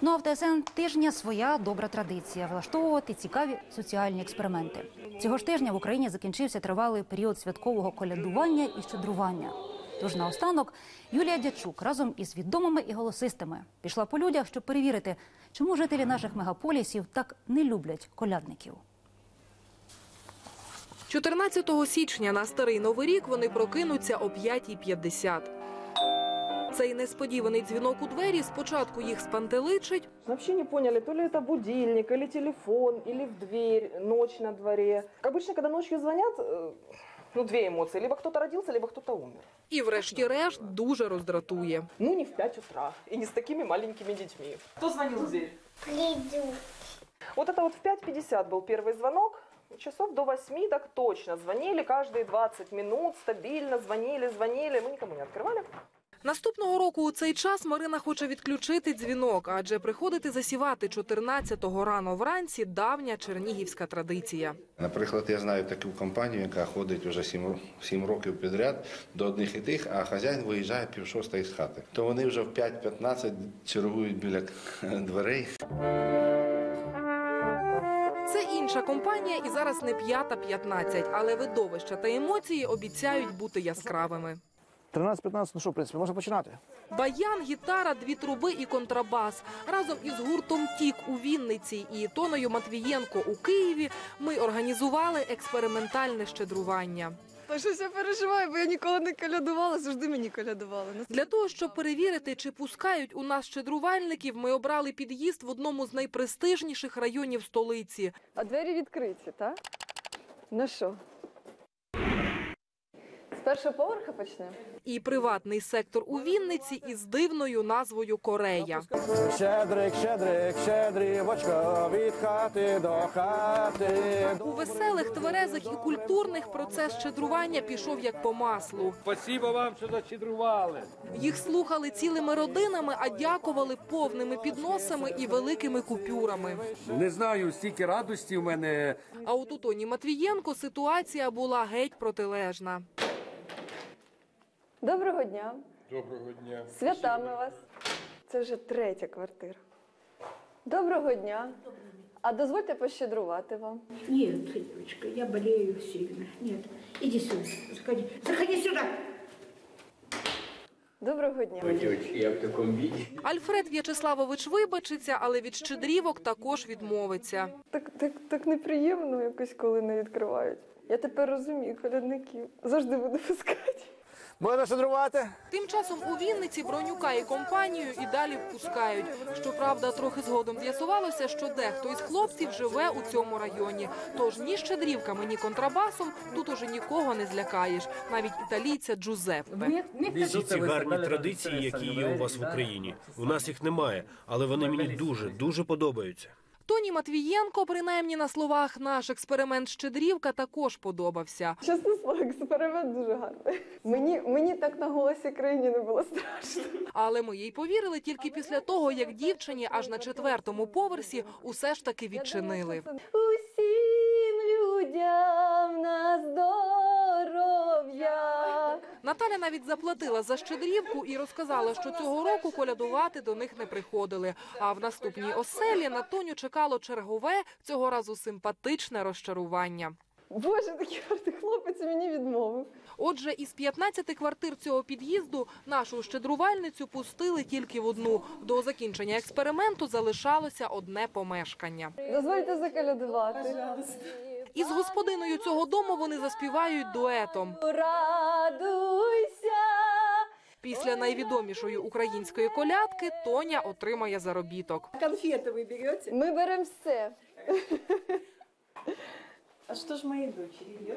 Ну а в ТСН тижня своя добра традиція влаштовувати цікаві соціальні експерименти. Цього ж тижня в Україні закінчився тривалий період святкового колядування і щедрування. Тож наостанок Юлія Дячук разом із відомими і голосистами пішла по людях, щоб перевірити, чому жителі наших мегаполісів так не люблять колядників. 14 січня на старий новий рік вони прокинуться о 5.50. Цей несподіваний дзвінок у двері спочатку їх спантеличить, Вообще не поняли, то ли это будильник, или телефон, или в дверь, ночь на дворе. Обычно, когда ночью звонят, э, ну, две эмоции. Либо кто-то родился, либо кто-то умер. і, врешті-решт, дуже роздратує. Ну, не в 5 утра. И не с такими маленькими детьми. Кто звонил в дверь? Приду. Вот это вот в 5.50 был первый звонок. Часов до 8 так точно звонили каждые 20 минут, стабильно звонили, звонили. Мы никому не открывали. Наступного року у цей час Марина хоче відключити дзвінок, адже приходити засівати 14-го рано вранці давня чернігівська традиція. Наприклад, я знаю таку компанію, яка ходить вже 7, 7 років підряд до одних і тих, а хазяїн виїжджає пів шостої з хати. То вони вже в 5.15 чергують біля дверей. Це інша компанія і зараз не п'ята 15, але видовища та емоції обіцяють бути яскравими. 13-15, ну що, в принципі, можна починати. Баян, гітара, дві труби і контрабас. Разом із гуртом Тік у Вінниці і Тоною Матвієнко у Києві ми організували експериментальне щедрування. Та щось я переживаю, бо я ніколи не колядувала, завжди мені колядували. Для того, щоб перевірити, чи пускають у нас щедрувальників, ми обрали під'їзд в одному з найпрестижніших районів столиці. А двері відкриті, так? Ну що? Першого поверха почнемо? І приватний сектор у Вінниці із дивною назвою Корея. Щедрик, щедрик, щедрівочка, від хати до хати. У веселих, тверезих і культурних процес щедрування пішов як по маслу. Спасибо вам, що зачідрували. Їх слухали цілими родинами, а дякували повними підносами і великими купюрами. Не знаю, стільки радості в мене. А от у Тоні Матвієнко ситуація була геть протилежна. Доброго дня. Доброго дня. Святами вас. Це вже третя квартира. Доброго дня. А дозвольте пощедрувати вам. Нет, девочка, я болею сильно. Нет, иди сюда, заходи. Заходи сюда. Доброго дня. Я в такому віді. Альфред В'ячеславович вибачиться, але від щедрівок також відмовиться. Так, так, так неприємно якось, коли не відкривають. Я тепер розумію колядників. Завжди буду пускати. Можна щедрувати? Тим часом у Вінниці Бронюка і компанію і далі впускають. Щоправда, трохи згодом з'ясувалося, що дехто із хлопців живе у цьому районі. Тож ні щедрівками, ні контрабасом тут уже нікого не злякаєш, навіть італійця Джузеппе. Всі ці гарні традиції, які є у вас в Україні. У нас їх немає, але вони мені дуже, дуже подобаються. Тоні Матвієнко, принаймні на словах, наш експеримент щедрівка також подобався. Чесне слово, експеримент дуже гарний. Мені, мені так на голосі країні не було страшно. Але ми їй повірили тільки після того, як дівчині аж на четвертому поверсі усе ж таки відчинили. Усім людям на здоров'я. Наталя навіть заплатила за щедрівку і розказала, що цього року колядувати до них не приходили. А в наступній оселі на Тоню чекало чергове, цього разу симпатичне розчарування. Боже, такий гарний хлопець мені відмовив. Отже, із 15 квартир цього під'їзду нашу щедрувальницю пустили тільки в одну. До закінчення експерименту залишалося одне помешкання. Дозвольте заколядувати. Із господиною цього дому вони заспівають дуетом. Радуйся. Після найвідомішої української колядки Тоня отримає заробіток. Конфети ви берете? Ми беремо все. А что ж моей дочери?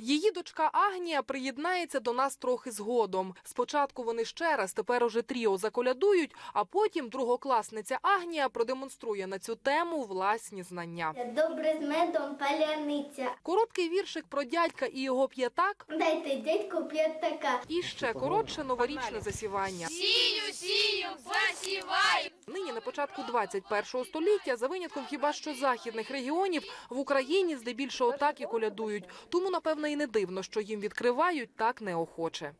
Її дочка Агнія приєднається до нас трохи згодом. Спочатку вони ще раз, тепер уже тріо заколядують, а потім другокласниця Агнія продемонструє на цю тему власні знання. Добре з медом паляниця. Короткий віршик про дядька і його п'ятак, Дайте дядьку п'ятака. і ще коротше новорічне засівання. Сію, сію, посіваю. Нині на початку 21 століття, за винятком хіба що західних регіонів, в Україні здебільшого так і колядують. Тому, напевно, і не дивно, що їм відкривають так неохоче.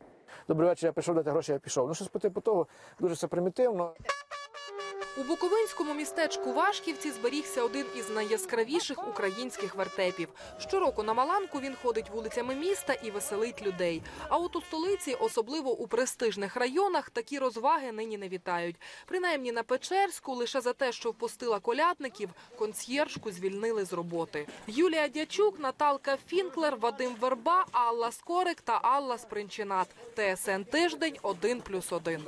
Добрий вечір, я прийшов дати гроші, я пішов. Ну, щось по типу того, дуже все примітивно. У буковинському містечку Вашківці зберігся один із найяскравіших українських вертепів. Щороку на Маланку він ходить вулицями міста і веселить людей. А от у столиці, особливо у престижних районах, такі розваги нині не вітають. Принаймні на Печерську лише за те, що впустила колядників, консьєржку звільнили з роботи. Юлія Дячук, Наталка Фінклер, Вадим Верба, Алла Скорик та Алла Спринчинат. ТСН тиждень 1+,1.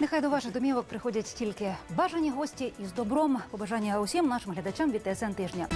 Нехай до ваших домівок приходять тільки бажані гості із добром. Побажання усім нашим глядачам від ТСН тижня.